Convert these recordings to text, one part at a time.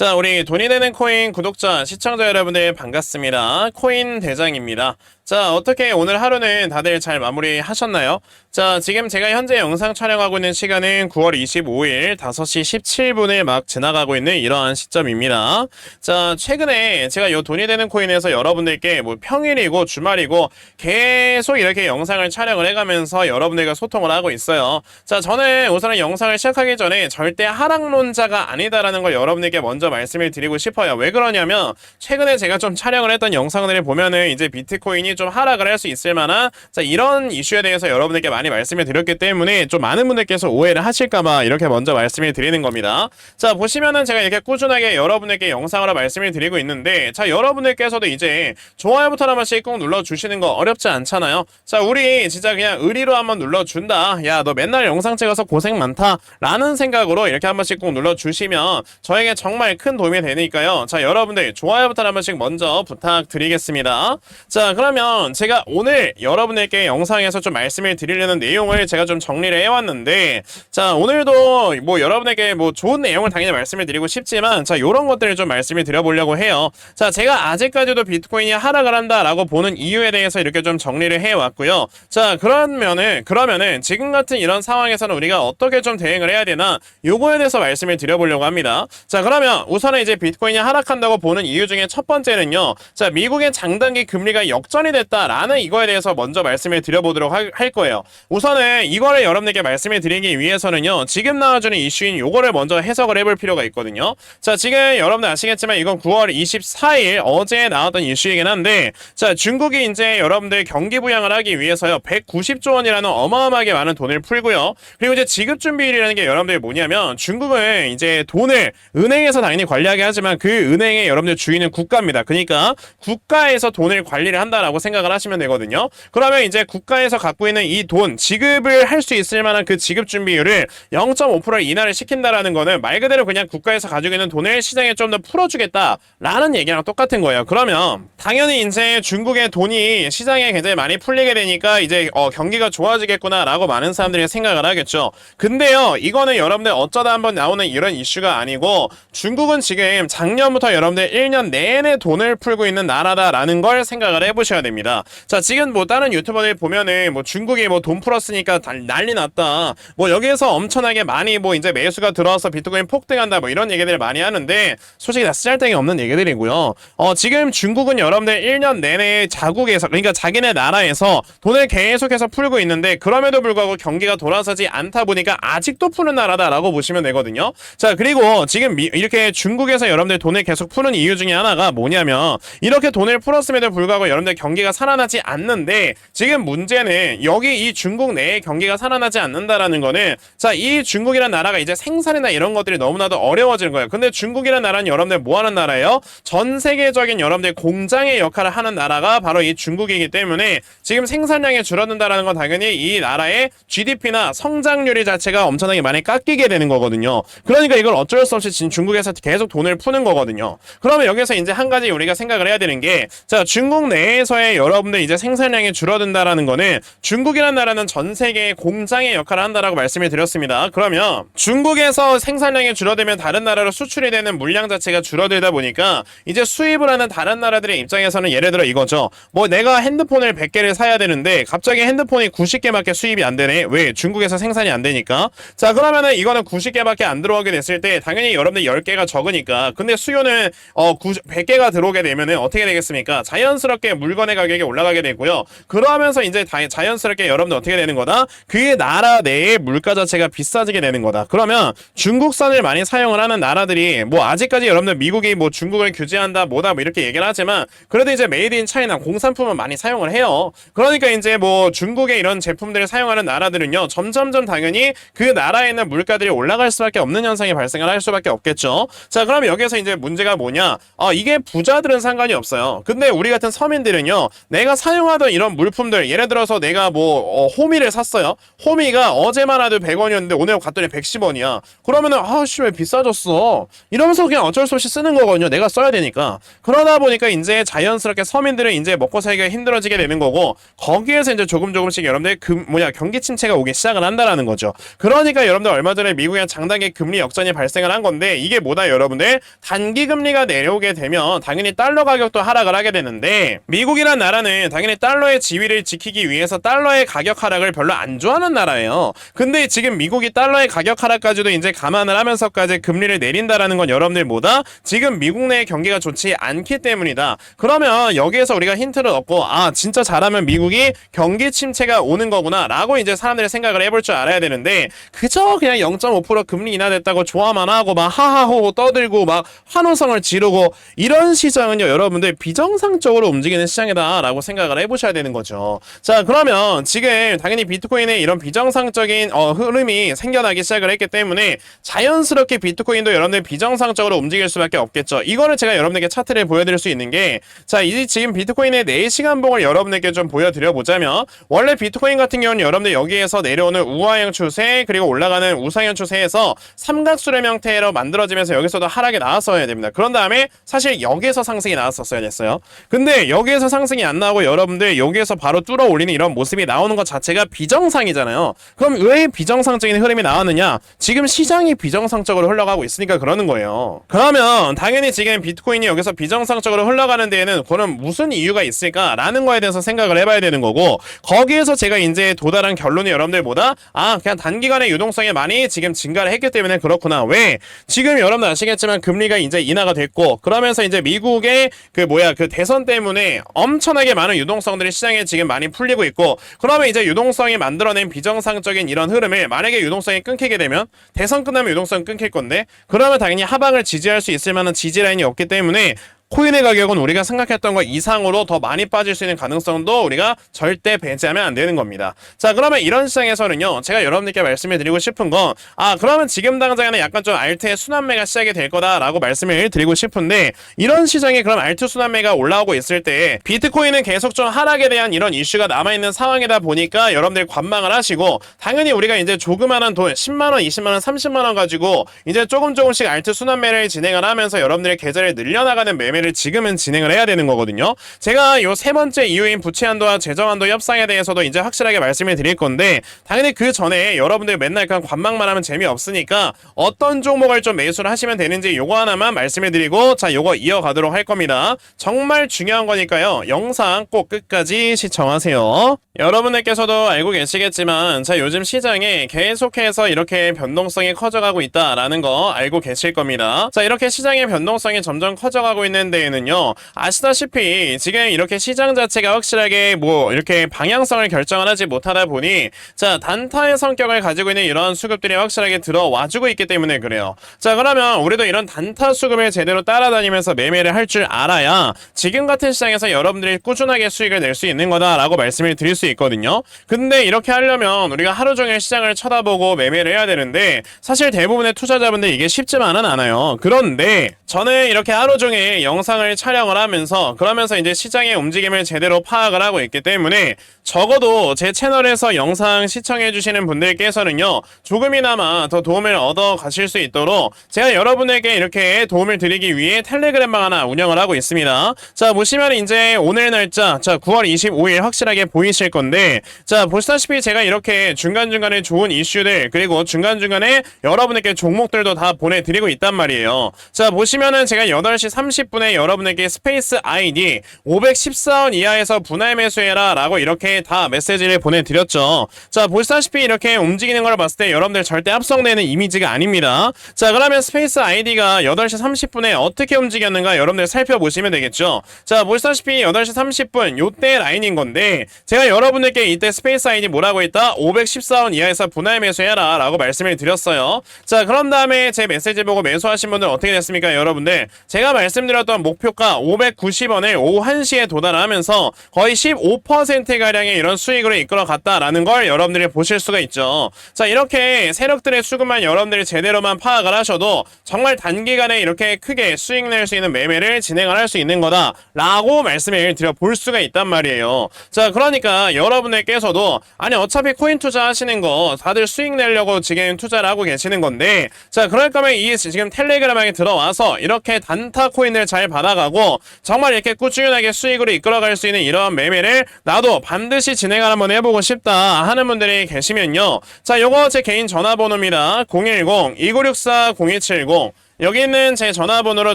자, 우리 돈이 되는 코인 구독자, 시청자 여러분들 반갑습니다. 코인 대장입니다. 자, 어떻게 오늘 하루는 다들 잘 마무리 하셨나요? 자, 지금 제가 현재 영상 촬영하고 있는 시간은 9월 25일 5시 17분을 막 지나가고 있는 이러한 시점입니다. 자, 최근에 제가 요 돈이 되는 코인에서 여러분들께 뭐 평일이고 주말이고 계속 이렇게 영상을 촬영을 해가면서 여러분들과 소통을 하고 있어요. 자, 저는 우선은 영상을 시작하기 전에 절대 하락론자가 아니다라는 걸 여러분들께 먼저 말씀을 드리고 싶어요. 왜 그러냐면 최근에 제가 좀 촬영을 했던 영상들을 보면은 이제 비트코인이 좀 하락을 할 수 있을 만한 자, 이런 이슈에 대해서 여러분들께 많이 말씀을 드렸기 때문에 좀 많은 분들께서 오해를 하실까봐 이렇게 먼저 말씀을 드리는 겁니다. 자, 보시면은 제가 이렇게 꾸준하게 여러분에게 영상으로 말씀을 드리고 있는데 자, 여러분들께서도 이제 좋아요부터 한 번씩 꼭 눌러주시는 거 어렵지 않잖아요. 자, 우리 진짜 그냥 의리로 한번 눌러준다. 야, 너 맨날 영상 찍어서 고생 많다. 라는 생각으로 이렇게 한 번씩 꼭 눌러주시면 저에게 정말 큰 도움이 되니까요. 자, 여러분들 좋아요부터 한 번씩 먼저 부탁드리겠습니다. 자, 그러면 제가 오늘 여러분들께 영상에서 좀 말씀을 드리려는 내용을 제가 좀 정리를 해왔는데 자, 오늘도 뭐 여러분에게 뭐 좋은 내용을 당연히 말씀을 드리고 싶지만 자, 요런 것들을 좀 말씀을 드려보려고 해요. 자, 제가 아직까지도 비트코인이 하락을 한다라고 보는 이유에 대해서 이렇게 좀 정리를 해왔고요. 자, 그러면은, 그러면은 지금 같은 이런 상황에서는 우리가 어떻게 좀 대응을 해야 되나 요거에 대해서 말씀을 드려보려고 합니다. 자, 그러면 우선은 이제 비트코인이 하락한다고 보는 이유 중에 첫 번째는요. 자, 미국의 장단기 금리가 역전이 됐다라는 이거에 대해서 먼저 말씀을 드려보도록 할, 할 거예요. 우선은 이거를 여러분들께 말씀을 드리기 위해서는요. 지금 나와주는 이슈인 요거를 먼저 해석을 해볼 필요가 있거든요. 자, 지금 여러분들 아시겠지만 이건 9월 24일 어제 나왔던 이슈이긴 한데 자, 중국이 이제 여러분들 경기 부양을 하기 위해서요. 190조 원이라는 어마어마하게 많은 돈을 풀고요. 그리고 이제 지급 준비일이라는 게 여러분들이 뭐냐면 중국은 이제 돈을 은행에서 당연히 관리하게 하지만 그 은행의 여러분들 주인은 국가입니다. 그러니까 국가에서 돈을 관리를 한다라고 생각을 하시면 되거든요. 그러면 이제 국가에서 갖고 있는 이 돈 지급을 할 수 있을 만한 그 지급 준비율을 0.5%를 인하를 시킨다라는 거는 말 그대로 그냥 국가에서 가지고 있는 돈을 시장에 좀 더 풀어주겠다라는 얘기랑 똑같은 거예요. 그러면 당연히 이제 중국의 돈이 시장에 굉장히 많이 풀리게 되니까 이제 어, 경기가 좋아지겠구나라고 많은 사람들이 생각을 하겠죠. 근데요, 이거는 여러분들 어쩌다 한번 나오는 이런 이슈가 아니고 중국 은 지금 작년부터 여러분들 1년 내내 돈을 풀고 있는 나라다라는 걸 생각을 해보셔야 됩니다. 자, 지금 뭐 다른 유튜버들 보면은 뭐 중국이 뭐 돈 풀었으니까 다- 난리 났다. 뭐 여기에서 엄청나게 많이 뭐 이제 매수가 들어와서 비트코인 폭등한다 뭐 이런 얘기들을 많이 하는데 솔직히 다 쓰잘데기 없는 얘기들이고요. 어, 지금 중국은 여러분들 1년 내내 자국에서 그러니까 자기네 나라에서 돈을 계속해서 풀고 있는데 그럼에도 불구하고 경기가 돌아서지 않다 보니까 아직도 푸는 나라다라고 보시면 되거든요. 자, 그리고 지금 미- 이렇게 중국에서 여러분들 돈을 계속 푸는 이유 중에 하나가 뭐냐면 이렇게 돈을 풀었음에도 불구하고 여러분들 경기가 살아나지 않는데 지금 문제는 여기 이 중국 내에 경기가 살아나지 않는다라는 거는 자, 이 중국이라는 나라가 이제 생산이나 이런 것들이 너무나도 어려워지는 거예요. 근데 중국이라는 나라는 여러분들 뭐 하는 나라예요? 전 세계적인 여러분들 공장의 역할을 하는 나라가 바로 이 중국이기 때문에 지금 생산량이 줄어든다라는 건 당연히 이 나라의 GDP나 성장률이 자체가 엄청나게 많이 깎이게 되는 거거든요. 그러니까 이걸 어쩔 수 없이 지금 중국에서 계속 돈을 푸는 거거든요. 그러면 여기서 이제 한 가지 우리가 생각을 해야 되는 게 자, 중국 내에서의 여러분들 이제 생산량이 줄어든다라는 거는 중국이라는 나라는 전 세계의 공장의 역할을 한다라고 말씀을 드렸습니다. 그러면 중국에서 생산량이 줄어들면 다른 나라로 수출이 되는 물량 자체가 줄어들다 보니까 이제 수입을 하는 다른 나라들의 입장에서는 예를 들어 이거죠. 뭐 내가 핸드폰을 100개를 사야 되는데 갑자기 핸드폰이 90개밖에 수입이 안 되네. 왜? 중국에서 생산이 안 되니까. 자, 그러면은 이거는 90개밖에 안 들어오게 됐을 때 당연히 여러분들 10개가 적으니까. 근데 수요는 어 90, 100개가 들어오게 되면은 어떻게 되겠습니까? 자연스럽게 물건의 가격이 올라가게 되고요. 그러면서 이제 다- 자연스럽게 여러분들 어떻게 되는 거다? 그 나라 내의 물가 자체가 비싸지게 되는 거다. 그러면 중국산을 많이 사용을 하는 나라들이 뭐 아직까지 여러분들 미국이 뭐 중국을 규제한다 뭐다 뭐 이렇게 얘기를 하지만 그래도 이제 메이드 인 차이나 공산품은 많이 사용을 해요. 그러니까 이제 뭐 중국의 이런 제품들을 사용하는 나라들은요 점점점 당연히 그 나라에 있는 물가들이 올라갈 수밖에 없는 현상이 발생을 할 수밖에 없겠죠. 자 그럼 여기서 이제 문제가 뭐냐? 아 이게 부자들은 상관이 없어요. 근데 우리 같은 서민들은요 내가 사용하던 이런 물품들 예를 들어서 내가 뭐 어, 호미를 샀어요. 호미가 어제만 하도 100원이었는데 오늘 갔더니 110원이야. 그러면은 아 씨 왜 비싸졌어? 이러면서 그냥 어쩔 수 없이 쓰는 거거든요. 내가 써야 되니까. 그러다 보니까 이제 자연스럽게 서민들은 이제 먹고 살기가 힘들어지게 되는 거고 거기에서 이제 조금 조금씩 여러분들 금 뭐냐 경기 침체가 오기 시작을 한다라는 거죠. 그러니까 여러분들 얼마 전에 미국의 장단기 금리 역전이 발생을 한 건데 이게 뭐다 여러분들 단기 금리가 내려오게 되면 당연히 달러 가격도 하락을 하게 되는데 미국이란 나라는 당연히 달러의 지위를 지키기 위해서 달러의 가격 하락을 별로 안 좋아하는 나라예요. 근데 지금 미국이 달러의 가격 하락까지도 이제 감안을 하면서까지 금리를 내린다라는 건 여러분들 뭐다? 지금 미국 내 경기가 좋지 않기 때문이다. 그러면 여기에서 우리가 힌트를 얻고 아 진짜 잘하면 미국이 경기 침체가 오는 거구나라고 이제 사람들이 생각을 해볼 줄 알아야 되는데 그저 그냥 0.5% 금리 인하됐다고 좋아만 하고 막 하하호호 떠들고 막 환호성을 지르고 이런 시장은요 여러분들 비정상적으로 움직이는 시장이다라고 생각을 해보셔야 되는 거죠. 자 그러면 지금 당연히 비트코인의 이런 비정상적인 어, 흐름이 생겨나기 시작을 했기 때문에 자연스럽게 비트코인도 여러분들 비정상적으로 움직일 수밖에 없겠죠. 이거를 제가 여러분들께 차트를 보여드릴 수 있는 게 자 이제 지금 비트코인의 4시간 봉을 여러분들께 좀 보여드려 보자면 원래 비트코인 같은 경우는 여러분들 여기에서 내려오는 우하형 추세 그리고 올라가는 우상형 추세에서 삼각수렴 형태로 만들어지면서 여기서도 하락이 나왔어야 됩니다. 그런 다음에 사실 여기에서 상승이 나왔었어야 됐어요. 근데 여기에서 상승이 안 나오고 여러분들 여기에서 바로 뚫어 올리는 이런 모습이 나오는 것 자체가 비정상이잖아요. 그럼 왜 비정상적인 흐름이 나왔느냐? 지금 시장이 비정상적으로 흘러가고 있으니까 그러는 거예요. 그러면 당연히 지금 비트코인이 여기서 비정상적으로 흘러가는 데에는 그럼 무슨 이유가 있을까라는 거에 대해서 생각을 해봐야 되는 거고 거기에서 제가 이제 도달한 결론이 여러분들보다 아 그냥 단기간에 유동성이 많이 지금 증가를 했기 때문에 그렇구나 왜 지금 여러분 아시겠지만 금리가 이제 인하가 됐고 그러면서 이제 미국의 그 뭐야 그 대선 때문에 엄청나게 많은 유동성들이 시장에 지금 많이 풀리고 있고 그러면 이제 유동성이 만들어낸 비정상적인 이런 흐름을 만약에 유동성이 끊기게 되면 대선 끝나면 유동성 끊길 건데 그러면 당연히 하방을 지지할 수 있을 만한 지지 라인이 없기 때문에 코인의 가격은 우리가 생각했던 것 이상으로 더 많이 빠질 수 있는 가능성도 우리가 절대 배제하면 안 되는 겁니다. 자, 그러면 이런 시장에서는요, 제가 여러분들께 말씀을 드리고 싶은 건, 아, 그러면 지금 당장에는 약간 좀 알트의 순환매가 시작이 될 거다라고 말씀을 드리고 싶은데, 이런 시장에 그럼 알트 순환매가 올라오고 있을 때, 비트코인은 계속 좀 하락에 대한 이런 이슈가 남아있는 상황이다 보니까 여러분들 관망을 하시고, 당연히 우리가 이제 조그만한 돈, 10만원, 20만원, 30만원 가지고, 이제 조금 조금씩 알트 순환매를 진행을 하면서 여러분들의 계좌를 늘려나가는 매매 매매를 지금은 진행을 해야 되는 거거든요. 제가 요 세 번째 이유인 부채한도와 재정한도 협상에 대해서도 이제 확실하게 말씀을 드릴 건데 당연히 그 전에 여러분들 맨날 그냥 관망만 하면 재미없으니까 어떤 종목을 좀 매수를 하시면 되는지 요거 하나만 말씀을 드리고 자 요거 이어가도록 할 겁니다. 정말 중요한 거니까요. 영상 꼭 끝까지 시청하세요. 여러분들께서도 알고 계시겠지만 자 요즘 시장에 계속해서 이렇게 변동성이 커져가고 있다라는 거 알고 계실 겁니다. 자 이렇게 시장의 변동성이 점점 커져가고 있는 데에는요 아시다시피 지금 이렇게 시장 자체가 확실하게 뭐 이렇게 방향성을 결정을 하지 못하다 보니 자 단타의 성격을 가지고 있는 이런 수급들이 확실하게 들어와주고 있기 때문에 그래요. 자 그러면 우리도 이런 단타 수급을 제대로 따라다니면서 매매를 할 줄 알아야 지금 같은 시장에서 여러분들이 꾸준하게 수익을 낼 수 있는 거다라고 말씀을 드릴 수 있거든요. 근데 이렇게 하려면 우리가 하루 종일 시장을 쳐다보고 매매를 해야 되는데 사실 대부분의 투자자분들 이게 쉽지만은 않아요. 그런데 저는 이렇게 하루 종일 영 상을 촬영을 하면서 그러면서 이제 시장의 움직임을 제대로 파악을 하고 있기 때문에 적어도 제 채널에서 영상 시청해 주시는 분들께서는요 조금이나마 더 도움을 얻어 가실 수 있도록 제가 여러분에게 이렇게 도움을 드리기 위해 텔레그램방 하나 운영을 하고 있습니다. 자 보시면 이제 오늘 날짜 자 9월 25일 확실하게 보이실 건데 자 보시다시피 제가 이렇게 중간중간에 좋은 이슈들 그리고 중간중간에 여러분에게 종목들도 다 보내드리고 있단 말이에요. 자 보시면은 제가 8시 30분에 여러분에게 스페이스 아이디 514원 이하에서 분할 매수해라 라고 이렇게 다 메시지를 보내드렸죠. 자 보시다시피 이렇게 움직이는 걸 봤을 때 여러분들 절대 합성되는 이미지가 아닙니다. 자 그러면 스페이스 아이디가 8시 30분에 어떻게 움직였는가 여러분들 살펴보시면 되겠죠. 자 보시다시피 8시 30분 요때 라인인 건데 제가 여러분들께 이때 스페이스 아이디 뭐라고 했다? 514원 이하에서 분할 매수해라 라고 말씀을 드렸어요. 자 그런 다음에 제 메시지 보고 매수하신 분들 어떻게 됐습니까 여러분들? 제가 말씀드렸던 목표가 590원을 오후 1시에 도달하면서 거의 15%가량의 이런 수익으로 이끌어 갔다라는 걸 여러분들이 보실 수가 있죠. 자, 이렇게 세력들의 수급만 여러분들이 제대로만 파악을 하셔도 정말 단기간에 이렇게 크게 수익 낼 수 있는 매매를 진행을 할 수 있는 거다라고 말씀을 드려 볼 수가 있단 말이에요. 자, 그러니까 여러분들께서도 아니 어차피 코인 투자하시는 거 다들 수익 내려고 지금 투자를 하고 계시는 건데 자, 그럴 거면 이 지금 텔레그램에 들어와서 이렇게 단타 코인을 잘 받아가고 정말 이렇게 꾸준하게 수익으로 이끌어갈 수 있는 이런 매매를 나도 반드시 진행을 한번 해보고 싶다 하는 분들이 계시면요. 자, 요거 제 개인 전화번호입니다. 010-2964-0270 여기 있는 제 전화번호로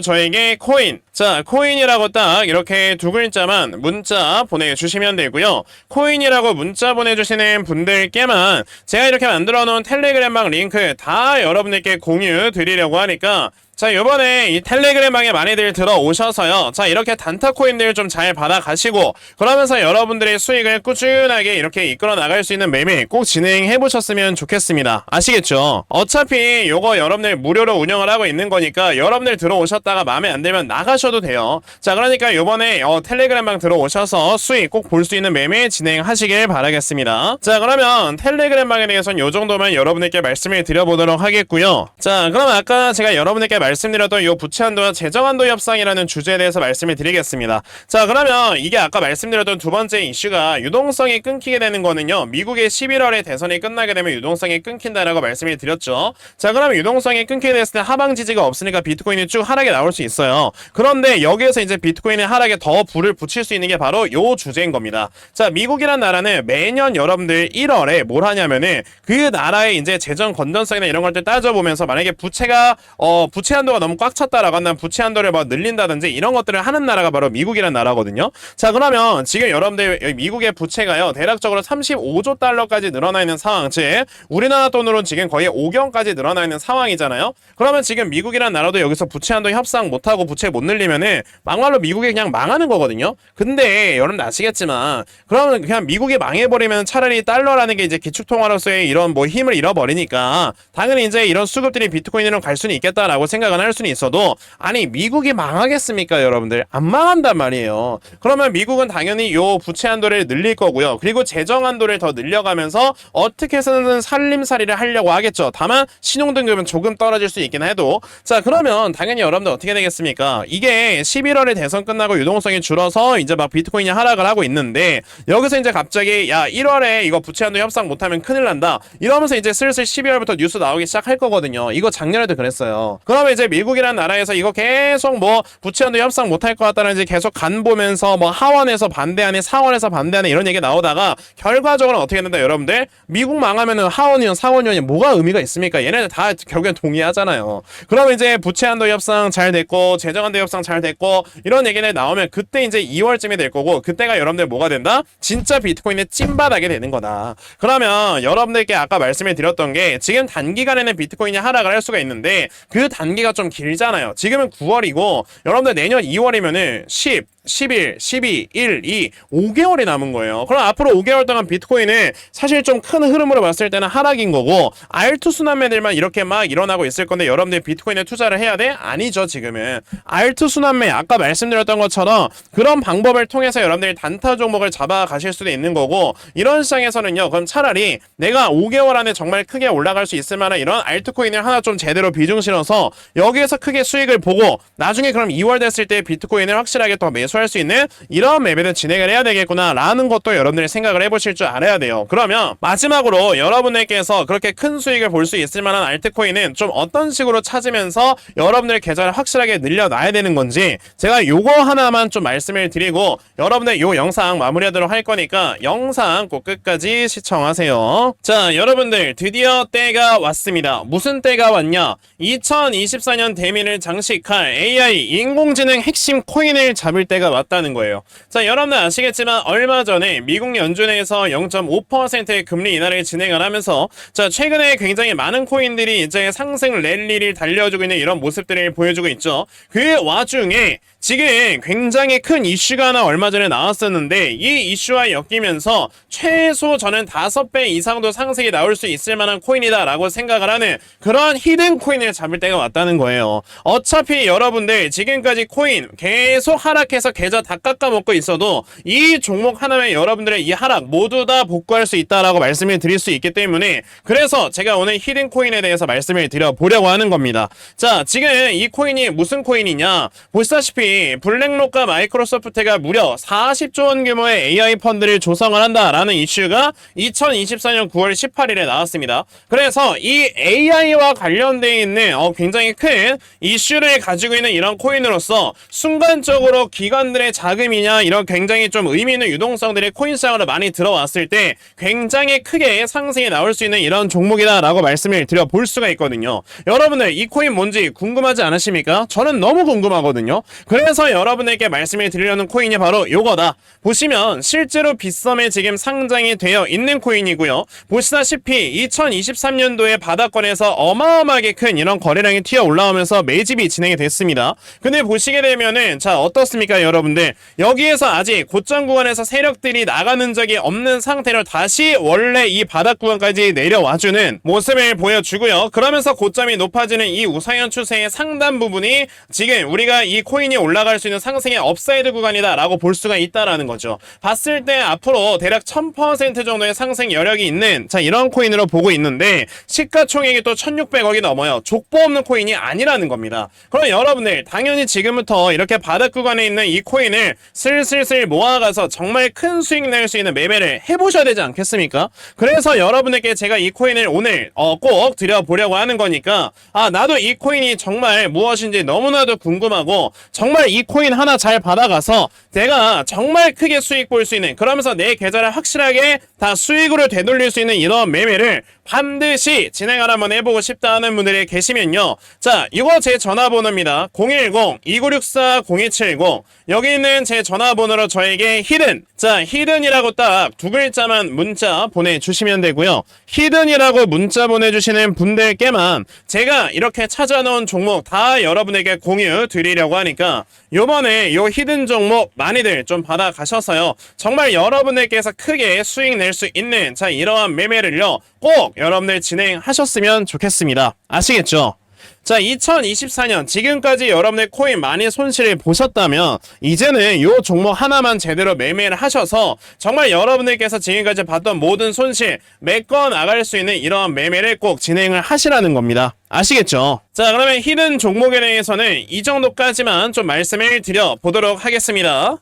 저에게 코인, 자, 코인이라고 딱 이렇게 두 글자만 문자 보내주시면 되고요. 코인이라고 문자 보내주시는 분들께만 제가 이렇게 만들어 놓은 텔레그램방 링크 다 여러분들께 공유 드리려고 하니까 자, 요번에 이 텔레그램방에 많이들 들어오셔서요. 자, 이렇게 단타 코인들 좀 잘 받아가시고, 그러면서 여러분들의 수익을 꾸준하게 이렇게 이끌어 나갈 수 있는 매매 꼭 진행해 보셨으면 좋겠습니다. 아시겠죠? 어차피 요거 여러분들 무료로 운영을 하고 있는 거니까 여러분들 들어오셨다가 마음에 안 들면 나가셔도 돼요. 자, 그러니까 요번에 어, 텔레그램방 들어오셔서 수익 꼭 볼 수 있는 매매 진행하시길 바라겠습니다. 자, 그러면 텔레그램방에 대해서는 요 정도만 여러분들께 말씀을 드려보도록 하겠고요. 자, 그럼 아까 제가 여러분들께 말씀드렸던 요 부채한도와 재정한도 협상이라는 주제에 대해서 말씀을 드리겠습니다. 자, 그러면 이게 아까 말씀드렸던 두 번째 이슈가 유동성이 끊기게 되는 거는요. 미국의 11월에 대선이 끝나게 되면 유동성이 끊긴다라고 말씀을 드렸죠. 자, 그러면 유동성이 끊기게 됐을 때 하방 지지가 없으니까 비트코인이 쭉 하락에 나올 수 있어요. 그런데 여기에서 이제 비트코인의 하락에 더 불을 붙일 수 있는 게 바로 요 주제인 겁니다. 자, 미국이란 나라는 매년 여러분들 1월에 뭘 하냐면은 그 나라의 이제 재정 건전성이나 이런 것들 따져보면서 만약에 부채가 어 부채 한도가 너무 꽉 찼다라고 한다면 부채 한도를 뭐 늘린다든지 이런 것들을 하는 나라가 바로 미국이란 나라거든요. 자, 그러면 지금 여러분들 미국의 부채가요. 대략적으로 35조 달러까지 늘어나 있는 상황. 즉 우리나라 돈으로 지금 거의 5경까지 늘어나 있는 상황이잖아요. 그러면 지금 미국이란 나라도 여기서 부채 한도 협상 못 하고 부채 못 늘리면은 막말로 미국이 그냥 망하는 거거든요. 근데 여러분 아시겠지만 그러면 그냥 미국이 망해버리면 차라리 달러라는 게 이제 기축통화로서의 이런 뭐 힘을 잃어버리니까 당연히 이제 이런 수급들이 비트코인으로 갈 수는 있겠다라고 생각 은 할 수는 있어도 아니 미국이 망하겠습니까 여러분들 안 망한단 말이에요. 그러면 미국은 당연히 요 부채 한도를 늘릴 거고요. 그리고 재정 한도를 더 늘려가면서 어떻게 해서는 살림살이를 하려고 하겠죠. 다만 신용등급은 조금 떨어질 수 있긴 해도 자 그러면 당연히 여러분들 어떻게 되겠습니까? 이게 11월에 대선 끝나고 유동성이 줄어서 이제 막 비트코인이 하락을 하고 있는데 여기서 이제 갑자기 야 1월에 이거 부채 한도 협상 못하면 큰일 난다 이러면서 이제 슬슬 12월부터 뉴스 나오기 시작할 거거든요. 이거 작년에도 그랬어요. 그러면 이제 미국이라는 나라에서 이거 계속 뭐 부채 한도 협상 못할 것 같다는 이제 계속 간 보면서 뭐 하원에서 반대하네 상원에서 반대하네 이런 얘기 나오다가 결과적으로 어떻게 된다 여러분들 미국 망하면은 하원이원 상원의원이 뭐가 의미가 있습니까? 얘네들 다 결국엔 동의하잖아요. 그러면 이제 부채 한도 협상 잘 됐고 재정 한도 협상 잘 됐고 이런 얘기들 나오면 그때 이제 2월쯤이 될 거고 그때가 여러분들 뭐가 된다? 진짜 비트코인의 찐바닥이 되는 거다. 그러면 여러분들께 아까 말씀을 드렸던 게 지금 단기간에는 비트코인이 하락을 할 수가 있는데 그 단기 가좀 길잖아요. 지금은 9월이고 여러분들 내년 2월이면은 10 11, 12, 1, 2, 5개월이 남은 거예요. 그럼 앞으로 5개월 동안 비트코인은 사실 좀 큰 흐름으로 봤을 때는 하락인 거고 R2 순환매들만 이렇게 막 일어나고 있을 건데 여러분들 비트코인에 투자를 해야 돼? 아니죠 지금은 R2 순환매 아까 말씀드렸던 것처럼 그런 방법을 통해서 여러분들이 단타 종목을 잡아 가실 수도 있는 거고 이런 시장에서는요 그럼 차라리 내가 5개월 안에 정말 크게 올라갈 수 있을 만한 이런 알트코인을 하나 좀 제대로 비중 실어서 여기에서 크게 수익을 보고 나중에 그럼 2월 됐을 때 비트코인을 확실하게 더 매수 할 수 있는 이런 매매를 진행을 해야 되겠구나 라는 것도 여러분들이 생각을 해보실 줄 알아야 돼요. 그러면 마지막으로 여러분들께서 그렇게 큰 수익을 볼 수 있을 만한 알트코인은 좀 어떤 식으로 찾으면서 여러분들 계좌를 확실하게 늘려놔야 되는 건지 제가 요거 하나만 좀 말씀을 드리고 여러분들 요 영상 마무리하도록 할 거니까 영상 꼭 끝까지 시청하세요. 자 여러분들 드디어 때가 왔습니다. 무슨 때가 왔냐? 2024년 대민을 장식할 AI 인공지능 핵심 코인을 잡을 때가 왔다는 거예요 자 여러분들 아시겠지만 얼마 전에 미국 연준에서 0.5%의 금리 인하를 진행을 하면서 자 최근에 굉장히 많은 코인들이 이제 상승 랠리를 달려주고 있는 이런 모습들을 보여주고 있죠. 그 와중에 지금 굉장히 큰 이슈가 하나 얼마 전에 나왔었는데 이 이슈와 엮이면서 최소 저는 다섯 배 이상도 상승이 나올 수 있을 만한 코인이다라고 생각을 하는 그런 히든 코인을 잡을 때가 왔다는 거예요. 어차피 여러분들 지금까지 코인 계속 하락해서 계좌 다 깎아 먹고 있어도 이 종목 하나에 여러분들의 이 하락 모두 다 복구할 수 있다라고 말씀을 드릴 수 있기 때문에 그래서 제가 오늘 히든 코인에 대해서 말씀을 드려 보려고 하는 겁니다. 자 지금 이 코인이 무슨 코인이냐 보시다시피 블랙록과 마이크로소프트가 무려 40조 원 규모의 AI 펀드를 조성을 한다라는 이슈가 2024년 9월 18일에 나왔습니다. 그래서 이 AI와 관련되어 있는 어, 굉장히 큰 이슈를 가지고 있는 이런 코인으로서 순간적으로 기관 기관들의 자금이냐 이런 굉장히 좀 의미 있는 유동성들이 코인 시장으로 많이 들어왔을 때 굉장히 크게 상승이 나올 수 있는 이런 종목이다라고 말씀을 드려 볼 수가 있거든요. 여러분들 이 코인 뭔지 궁금하지 않으십니까? 저는 너무 궁금하거든요. 그래서 여러분에게 말씀을 드리려는 코인이 바로 요거다. 보시면 실제로 빗썸에 지금 상장이 되어 있는 코인이고요. 보시다시피 2023년도에 바닥권에서 어마어마하게 큰 이런 거래량이 튀어 올라오면서 매집이 진행이 됐습니다. 근데 보시게 되면은 자 어떻습니까 여러분들 여기에서 아직 고점 구간에서 세력들이 나가는 적이 없는 상태로 다시 원래 이 바닥 구간까지 내려와주는 모습을 보여주고요. 그러면서 고점이 높아지는 이 우상향 추세의 상단 부분이 지금 우리가 이 코인이 올라갈 수 있는 상승의 업사이드 구간이다라고 볼 수가 있다라는 거죠. 봤을 때 앞으로 대략 1000% 정도의 상승 여력이 있는 자 이런 코인으로 보고 있는데 시가총액이 또 1600억이 넘어요. 족보 없는 코인이 아니라는 겁니다. 그럼 여러분들 당연히 지금부터 이렇게 바닥 구간에 있는 이 코인을 슬슬슬 모아가서 정말 큰 수익 낼 수 있는 매매를 해보셔야 되지 않겠습니까? 그래서 여러분에게 제가 이 코인을 오늘 어, 꼭 드려보려고 하는 거니까 아 나도 이 코인이 정말 무엇인지 너무나도 궁금하고 정말 이 코인 하나 잘 받아가서 내가 정말 크게 수익 볼 수 있는 그러면서 내 계좌를 확실하게 다 수익으로 되돌릴 수 있는 이런 매매를 반드시 진행을 한번 해보고 싶다 하는 분들이 계시면요. 자, 이거 제 전화번호입니다. 010-2964-0270. 여기 있는 제 전화번호로 저에게 히든, 자, 히든이라고 딱 두 글자만 문자 보내주시면 되고요. 히든이라고 문자 보내주시는 분들께만 제가 이렇게 찾아놓은 종목 다 여러분에게 공유 드리려고 하니까 요번에 요 히든 종목 많이들 좀 받아가셔서요. 정말 여러분들께서 크게 수익 낼 수 있는 자, 이러한 매매를요. 꼭 여러분들 진행하셨으면 좋겠습니다. 아시겠죠? 자, 2024년 지금까지 여러분의 코인 많이 손실을 보셨다면 이제는 요 종목 하나만 제대로 매매를 하셔서 정말 여러분들께서 지금까지 봤던 모든 손실 메꿔 나갈 수 있는 이러한 매매를 꼭 진행을 하시라는 겁니다. 아시겠죠? 자, 그러면 히든 종목에 대해서는 이 정도까지만 좀 말씀을 드려 보도록 하겠습니다.